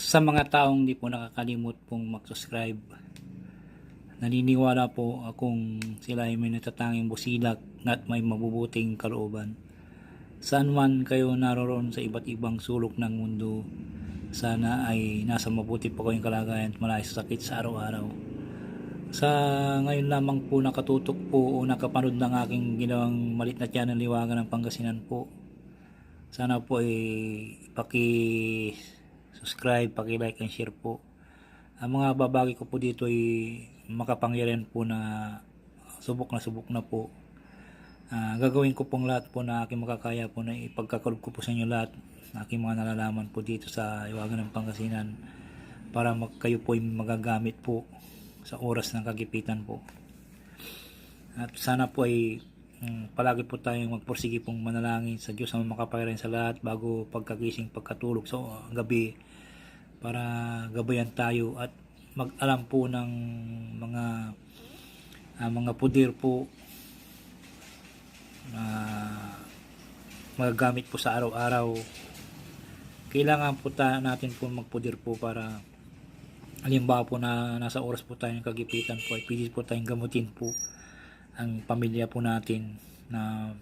Sa mga taong di po nakakalimot pong mag-subscribe, naniniwala po akong sila ay may natatanging busilak at may mabubuting kalooban. Saan man kayo naroon sa iba't ibang sulok ng mundo, sana ay nasa mabuti po kayong kalagayan at malayo sa sakit sa araw-araw. Sa ngayon lamang po nakatutok po o nakapanood ng aking ginawang malit na channel Liwagan ng Pangasinan po. Sana po ay paki subscribe, paki like and share po. Ang mga babagi ko po dito ay makapangyarihan po na subok na subok na po. Ah, gagawin ko pong lahat po na aking makakaya po na ipagkakalob ko po sa inyo lahat na aking mga nalalaman po dito sa Iwagan ng Pangasinan para mag, kayo po ay magagamit po sa oras ng kagipitan po. At sana po ay mm, palagi po tayong magpursige pong manalangin sa Diyos na makapayaran sa lahat bago pagkagising, pagkatulog sa gabi para gabayan tayo at mag-alam po ng mga ah, mga pudir po na magagamit po sa araw-araw. Kailangan po ta natin po magpudir po para halimbawa po na nasa oras po tayo ng kagipitan po ay pwede po tayong gamutin po ang pamilya po natin na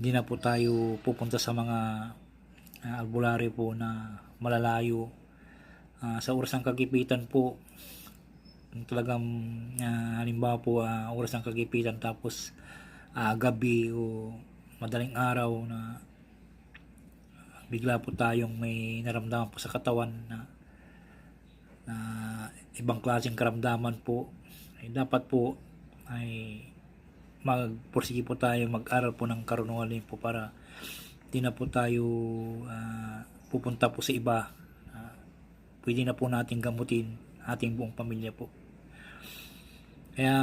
hindi na po tayo pupunta sa mga uh, albularyo po na malalayo. Ah, sa oras ng kagipitan po talagang ah, halimbawa po ah, oras ng kagipitan tapos ah, gabi o madaling araw na bigla po tayong may naramdaman po sa katawan na na ibang klaseng karamdaman po. Ay dapat po ay magpursige po tayo mag-aral po ng karunungan din po para di na po tayo ah, pupunta po sa iba. Ah, pwede na po natin gamutin ating buong pamilya po. Kaya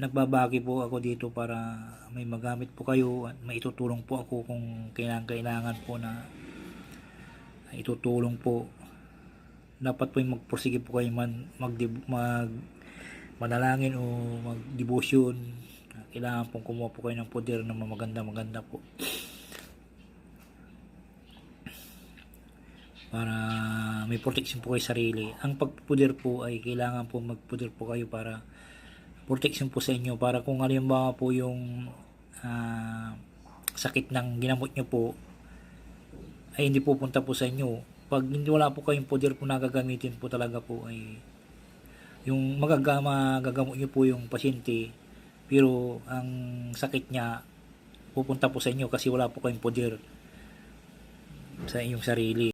nagbabagi po ako dito para may magamit po kayo at may itutulong po ako kung kailangan kailangan po na itutulong po. Dapat po magpursige po kayo man mag, mag manalangin o mag-devotion kailangan pong kumuha po kayo ng poder na maganda maganda po. Para may protection po kayo sarili. Ang pagpuder po ay kailangan po magpuder po kayo para protection po sa inyo. Para kung halimbawa po yung ah, sakit ng ginamot nyo po ay hindi pupunta po sa inyo. Pag hindi wala po kayong poder po na gagamitin po talaga po ay yung magagama gagamot nyo po yung pasyente pero ang sakit niya pupunta po sa inyo kasi wala po kayong poder sa inyong sarili